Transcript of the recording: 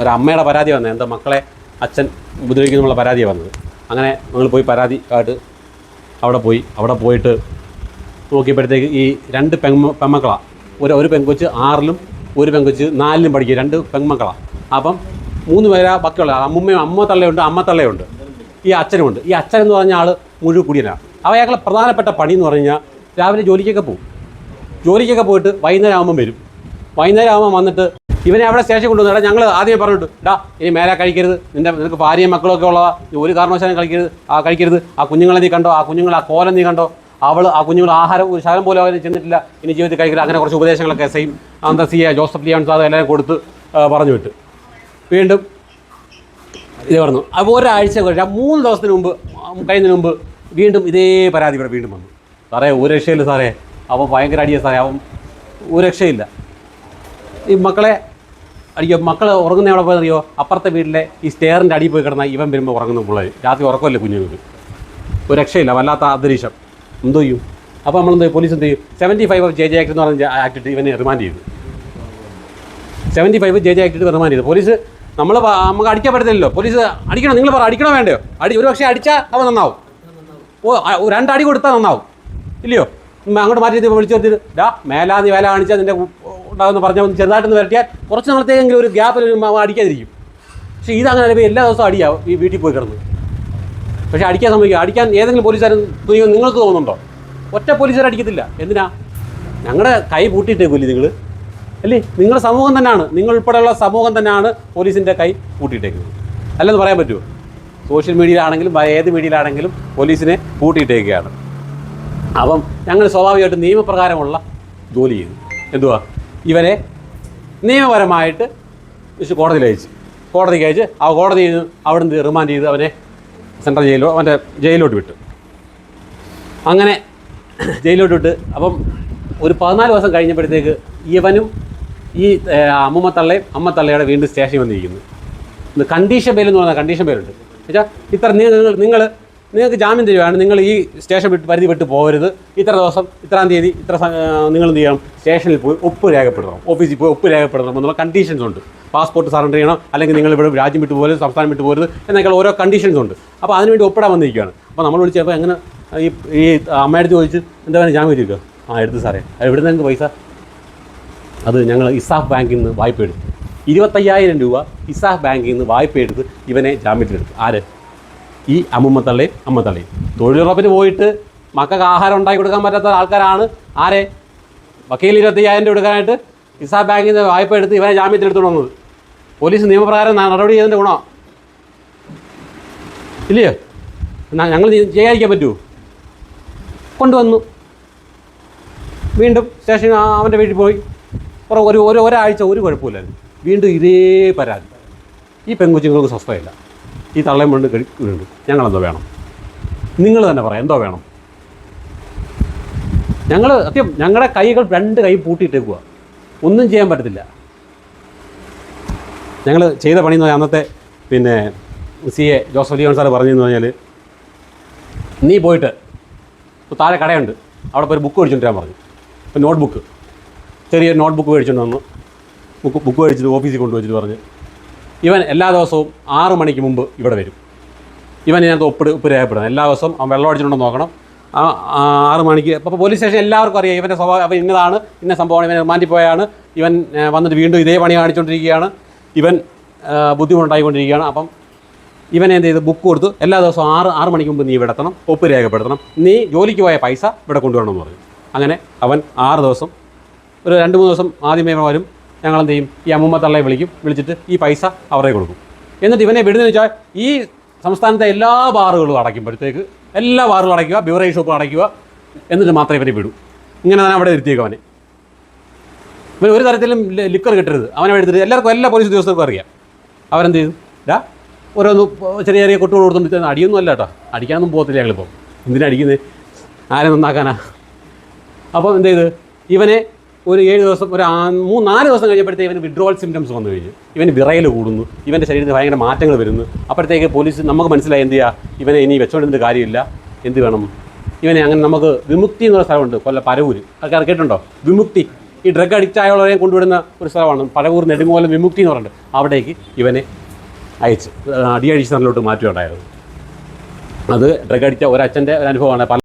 ഒരു അമ്മയുടെ പരാതി വന്നത് എന്താ മക്കളെ അച്ഛൻ ഉപദ്രവിക്കുന്നുള്ള പരാതിയാണ് വന്നത്. അങ്ങനെ ഞങ്ങൾ പോയി പരാതി ആയിട്ട് അവിടെ പോയി. അവിടെ പോയിട്ട് നോക്കിയപ്പോഴത്തേക്ക് ഈ രണ്ട് പെൺമ പെൺമക്കളാണ് ഒരു ഒരു പെൺകൊച്ച് ആറിലും ഒരു പെൺകൊച്ച് നാലിലും പഠിക്കും രണ്ട് പെൺമക്കളാണ് അപ്പം മൂന്ന് പേരാ ബാക്കിയുള്ള അമ്മയും അമ്മ തള്ളയുണ്ട് അമ്മ തള്ളയുണ്ട്. ഈ അച്ഛനുമുണ്ട്. ഈ അച്ഛൻ എന്ന് പറഞ്ഞ ആൾ മുഴുവൻ കുടിയനാണ് അവയാക്കളെ പ്രധാനപ്പെട്ട പണി എന്ന് പറഞ്ഞു കഴിഞ്ഞാൽ രാവിലെ ജോലിക്കൊക്കെ പോകും ജോലിക്കൊക്കെ പോയിട്ട് വൈകുന്നേരം ആകുമ്പം വരും. വൈകുന്നേരം ആകുമ്പോൾ വന്നിട്ട് ഇവനെ അവിടെ സ്റ്റേഷൻ കൊണ്ടുവന്നു ഞങ്ങൾ ആദ്യമേ പറഞ്ഞിട്ട് ഡാ ഇനി മേലെ കഴിക്കരുത്. നിന്റെ നിനക്ക് ഭാര്യയും മക്കളൊക്കെ ഉള്ളതാ. ഒരു കാരണവശാലും കഴിക്കരുത് ആ കഴിക്കരുത്. ആ കുഞ്ഞുങ്ങളെ നീ കണ്ടോ? ആ കുഞ്ഞുങ്ങളെ ആ കോലം നീ കണ്ടോ? അവൾ ആ കുഞ്ഞുങ്ങൾ ആഹാരം ഒരു ശകലം പോലും അവർ ചെന്നിട്ടില്ല. ഇനി ജീവിതത്തിൽ കഴിക്കില്ല അങ്ങനെ കുറച്ച് ഉപദേശങ്ങളൊക്കെ സെയിം അന്ത C A Joseph Leon sir എല്ലാം കൊടുത്ത് പറഞ്ഞു വിട്ടു. വീണ്ടും ഇത് പറഞ്ഞു. അപ്പോൾ ഒരാഴ്ച കഴിഞ്ഞാൽ മൂന്ന് ദിവസത്തിന് മുമ്പ് കഴിഞ്ഞതിന് മുമ്പ് വീണ്ടും ഇതേ പരാതി ഇവിടെ വീണ്ടും വന്നു. സാറേ ഒരു രക്ഷയില്ല സാറേ. അവൻ ഭയങ്കര അടിയ സാറേ. അവൻ ഒരു രക്ഷയില്ല. ഈ മക്കളെ അടിയോ മക്കൾ ഉറങ്ങുന്ന എവിടെ പോയി അറിയോ? അപ്പുറത്തെ വീട്ടിലെ ഈ സ്റ്റെയറിന്റെ അടിയിൽ പോയി കിടന്ന ഇവൻ വരുമ്പോൾ ഉറങ്ങുന്ന പിള്ളേർ രാത്രി ഉറക്കമല്ലേ കുഞ്ഞുങ്ങൾക്ക് ഒരു രക്ഷയില്ല വല്ലാത്ത അന്തരീക്ഷം. എന്തോ ചെയ്യും? അപ്പോൾ നമ്മൾ എന്ത്? പോലീസ് എന്ത് ചെയ്യും? Seventy five of J J act എന്ന് പറഞ്ഞ ആക്ട് ഇട്ട് ഇവനെ റിമാൻഡ് ചെയ്തു. Seventy five J J act ഇട്ട് റിമാൻഡ് ചെയ്തു. പോലീസ് നമ്മൾ നമുക്ക് അടിക്കാൻ പറ്റത്തില്ലല്ലോ. പോലീസ് അടിക്കണം? നിങ്ങൾ പറ അടിക്കണോ വേണ്ടയോ? അടി ഒരു പക്ഷേ അടിച്ചാൽ അവൻ നന്നാവും. ഓ രണ്ടടി കൊടുത്താൽ നന്നാവും. ഇല്ലയോ? അങ്ങോട്ട് മാറ്റി വിളിച്ചു വരുത്തിട്ട് ഡാ മേലാതി വേല കാണിച്ചാൽ നിന്റെ ഉണ്ടാകുന്ന പറഞ്ഞ ഒന്ന് ചെറുതായിട്ടൊന്ന് വരട്ടിയാൽ കുറച്ച് നാളത്തേക്കെങ്കിലും ഒരു ഗ്യാപ്പിൽ അടിക്കാതിരിക്കും. പക്ഷേ ഇതങ്ങനെ ഇപ്പോൾ എല്ലാ ദിവസവും അടിയാവും ഈ വീട്ടിൽ പോയി കിടന്ന്. പക്ഷേ അടിക്കാൻ സമ്മതിക്കുക അടിക്കാൻ ഏതെങ്കിലും പോലീസുകാരൻ തുനിയോ നിങ്ങൾക്ക് തോന്നുന്നുണ്ടോ? ഒറ്റ പോലീസുകാർ അടിക്കത്തില്ല. എന്തിനാ? ഞങ്ങളുടെ കൈ പൂട്ടിയിട്ടേക്കില്ലേ നിങ്ങൾ അല്ലേ? നിങ്ങളുടെ സമൂഹം തന്നെയാണ് നിങ്ങൾ ഉൾപ്പെടെയുള്ള സമൂഹം തന്നെയാണ് പോലീസിന്റെ കൈ പൂട്ടിയിട്ടേക്കുന്നത്. അല്ലെന്ന് പറയാൻ പറ്റുമോ സോഷ്യൽ മീഡിയയിലാണെങ്കിലും ഏത് മീഡിയയിലാണെങ്കിലും പോലീസിനെ കൂട്ടിയിട്ടേക്കുകയാണ് അപ്പം ഞങ്ങൾ സ്വാഭാവികമായിട്ട് നിയമപ്രകാരമുള്ള ജോലി ചെയ്തു. എന്തുവാ? ഇവരെ നിയമപരമായിട്ട് കോടതിയിൽ അയച്ചു. കോടതിക്ക് അയച്ച് ആ കോടതി അവിടുന്ന് റിമാൻഡ് ചെയ്ത് അവനെ സെൻട്രൽ ജയിലോ അവന്റെ ജയിലിലോട്ട് വിട്ടു. അങ്ങനെ ജയിലിലോട്ട് വിട്ട് അപ്പം ഒരു പതിനാല് ദിവസം കഴിഞ്ഞപ്പോഴത്തേക്ക് ഇവനും ഈ അമ്മമ്മ തള്ളയും അമ്മ തള്ളയുടെ വീണ്ടും സ്റ്റേഷനിൽ വന്നിരിക്കുന്നു. കണ്ടീഷൻ എന്ന് പറയുന്ന കണ്ടീഷൻ ബെയിലുണ്ട്. എന്നുവെച്ചാൽ ഇത്ര നിങ്ങൾ നിങ്ങൾ നിങ്ങൾക്ക് ജാമ്യം തരുവാണ് നിങ്ങൾ ഈ സ്റ്റേഷൻ വിട്ട് പരിധി വിട്ട് പോകരുത്. ഇത്ര ദിവസം ഇത്രാം തീയതി ഇത്ര നിങ്ങൾ എന്ത് ചെയ്യണം? സ്റ്റേഷനിൽ പോയി ഒപ്പ് രേഖപ്പെടുത്തണം. ഓഫീസിൽ പോയി ഒപ്പ് രേഖപ്പെടുത്തണം. എന്നുള്ള കണ്ടീഷൻസ് ഉണ്ട്. പാസ്പോർട്ട് സറണ്ടർ ചെയ്യണം? അല്ലെങ്കിൽ നിങ്ങൾ ഇവിടെ രാജ്യം വിട്ട് പോകരുത് സംസ്ഥാനം വിട്ട് പോകരുത് എന്നൊക്കെ ഓരോ കണ്ടീഷൻസ് ഉണ്ട്. അപ്പോൾ അതിനുവേണ്ടി ഒപ്പിടാൻ വന്നിരിക്കുകയാണ്. അപ്പോൾ നമ്മൾ വിളിച്ചപ്പോൾ എങ്ങനെ ഈ ഈ അമ്മയുടെ ചോദിച്ച് എന്താ പറയുക ജാമ്യം എടുക്കുക ആ എടുത്ത് സാറേ. എവിടെ നിന്ന് പൈസ? അത് ഞങ്ങൾ ഇസാഫ് ബാങ്കിൽ നിന്ന് വായ്പ എടുത്തു. ഇരുപത്തയ്യായിരം രൂപ ഇസാഫ് ബാങ്കിൽ നിന്ന് വായ്പ എടുത്ത് ഇവനെ ജാമ്യത്തിലെടുത്തു. ആര്? ഈ അമ്മുമ്മത്തള്ളയും അമ്മത്തള്ളയും തൊഴിലുറപ്പിന് പോയിട്ട് മക്കൾക്ക് ആഹാരം ഉണ്ടാക്കി കൊടുക്കാൻ പറ്റാത്ത ആൾക്കാരാണ്. ആരെ? വക്കീൽ ഇരുപത്തയ്യായിരം രൂപ എടുക്കാനായിട്ട് ഇസാഫ് ബാങ്കിൽ നിന്ന് വായ്പ എടുത്ത് ഇവനെ എടുത്തു വന്നത് പോലീസ് നിയമപ്രകാരം നടപടി ചെയ്തതിന്റെ ഗുണോ? ഇല്ലയോ? ഞങ്ങൾ ചെയ്യാതിരിക്കാൻ പറ്റുമോ കൊണ്ടുവന്നു. വീണ്ടും സ്റ്റേഷൻ അവന്റെ വീട്ടിൽ പോയി. ഒരു ഒരു ഒരാഴ്ച ഒരു കുഴപ്പമില്ലായിരുന്നു വീണ്ടും ഇതേ പരാതി. ഈ പെൺകുച്ചുങ്ങൾക്ക് സ്വസ്ഥമില്ല ഈ തള്ളയും കൊണ്ട് കഴിക്കുന്നുണ്ട് ഞങ്ങളെന്തോ വേണം? നിങ്ങൾ തന്നെ പറയാം എന്തോ വേണം? ഞങ്ങൾ സത്യം ഞങ്ങളുടെ കൈകൾ രണ്ട് കൈ പൂട്ടിയിട്ടേക്കുക ഒന്നും ചെയ്യാൻ പറ്റത്തില്ല. ഞങ്ങൾ ചെയ്ത പണി എന്ന് പറഞ്ഞാൽ അന്നത്തെ പിന്നെ C A Joseph Leon sir പറഞ്ഞതെന്ന് പറഞ്ഞാൽ നീ പോയിട്ട് ഇപ്പോൾ താഴെ കടയുണ്ട്. അവിടെ പോയി ബുക്ക് മേടിച്ചുകൊണ്ട് വരാൻ പറഞ്ഞു. ഇപ്പോൾ നോട്ട് ബുക്ക് ചെറിയ നോട്ട് ബുക്ക് മേടിച്ചുകൊണ്ട് വന്നു. ബുക്ക് ബുക്ക് മേടിച്ചിട്ട് ഓഫീസിൽ കൊണ്ടുവച്ചിട്ട് പറഞ്ഞ്. ഇവൻ എല്ലാ ദിവസവും ആറ് മണിക്ക് മുമ്പ് ഇവിടെ വരും. ഇവൻ ഇതിനകത്ത് ഒപ്പ് ഉപ്പ് രേഖപ്പെടുന്നത് എല്ലാ ദിവസവും അവൻ വെള്ളം അടിച്ചിട്ടുണ്ടോ നോക്കണം. ആ ആറ് മണിക്ക് അപ്പോൾ പോലീസ് സ്റ്റേഷൻ എല്ലാവർക്കും അറിയാം. ഇവന്റെ സ്വഭാവം അവൻ ഇന്നതാണ് ഇന്ന സംഭവമാണ് ഇവൻ മാറ്റിപ്പോയാണ് പോയാണ്. ഇവൻ വന്നിട്ട് വീണ്ടും ഇതേ പണി കാണിച്ചുകൊണ്ടിരിക്കുകയാണ് ഇവൻ ബുദ്ധിമുട്ടായിക്കൊണ്ടിരിക്കുകയാണ് അപ്പം ഇവൻ എന്ത് ചെയ്ത്? ബുക്ക് കൊടുത്തു. എല്ലാ ദിവസവും ആറ് ആറ് മണിക്ക് മുമ്പ് നീ ഇവിടെ എത്തണം ഒപ്പ് രേഖപ്പെടുത്തണം. നീ ജോലിക്ക് പോയ പൈസ ഇവിടെ കൊണ്ടുവരണമെന്ന് പറഞ്ഞു. അങ്ങനെ അവൻ ആറ് ദിവസം ഒരു രണ്ട് മൂന്ന് ദിവസം ആദ്യമേ വരും. ഞങ്ങൾ എന്ത് ചെയ്യും ഈ അമ്മൂമ്മ തള്ളയെ വിളിക്കും. വിളിച്ചിട്ട് ഈ പൈസ അവരെ കൊടുക്കും. എന്നിട്ട് ഇവനെ വിടുന്നതെന്ന് വെച്ചാൽ ഈ സംസ്ഥാനത്തെ എല്ലാ ബാറുകളും അടയ്ക്കുമ്പോഴത്തേക്ക് എല്ലാ ബാറുകളും അടയ്ക്കുക ബിവറേജ് ഷോപ്പ് അടയ്ക്കുക എന്നിട്ട് മാത്രമേ ഇവനെ വിടൂ. ഇങ്ങനെ തന്നെ അവിടെ ഇരുത്തിയേക്കും അവനെ. ഇവൻ ഒരു തരത്തിലും ലിക്കർ കിട്ടരുത്. അവനെ എടുത്തിട്ട് എല്ലാവർക്കും എല്ലാ പോലീസ് ഉദ്യോഗസ്ഥർക്കും അറിയാം. അവരെന്ത് ചെയ്തു? ഡാ ഓരോന്ന് ചെറിയ ചെറിയ കൊട്ടുകൾ കൊടുത്തോണ്ട് അടിയൊന്നും അല്ല കേട്ടോ അടിക്കാനൊന്നും പോകത്തില്ല ഞങ്ങളിപ്പോൾ എന്തിനാ അടിക്കുന്നത് ആരെ നന്നാക്കാനാ? അപ്പോൾ എന്ത് ചെയ്ത്? ഇവനെ ഒരു ഏഴ് ദിവസം ഒരു മൂന്ന് നാല് ദിവസം കഴിഞ്ഞപ്പോഴത്തേക്ക് ഇവന് വിഡ്രോവൽ സിംറ്റംസ് വന്നു കഴിഞ്ഞു. ഇവന് വിറയൽ കൂടുന്നു. ഇവന്റെ ശരീരത്തിൽ ഭയങ്കര മാറ്റങ്ങൾ വരുന്നു. അപ്പോഴത്തേക്ക് പോലീസ് നമുക്ക് മനസ്സിലായി എന്ത് ചെയ്യുക ഇവനെ ഇനി വെച്ചുകൊണ്ടിരുന്ന കാര്യമില്ല. എന്ത് വേണം? ഇവനെ അങ്ങനെ നമുക്ക് വിമുക്തി എന്നുള്ള സ്ഥലമുണ്ട്. കൊല്ല പരവൂർ ആൾക്കാർ കേട്ടുണ്ടോ വിമുക്തി. ഈ ഡ്രഗ് അഡിക്റ്റ് ആയുള്ളവരെ കൊണ്ടുവിടുന്ന ഒരു സ്ഥലമാണ് പരവൂർ നെടുങ്ങോലം വിമുക്തി എന്ന് പറഞ്ഞിട്ട്. അവിടേക്ക് ഇവനെ അയച്ച് ഡി അഡീഷണലിലോട്ട് മാറ്റുകയുണ്ടായത്. അത് ഡ്രഗ് അടിച്ച ഒരച്ഛന്റെ ഒരു അനുഭവമാണ്. പല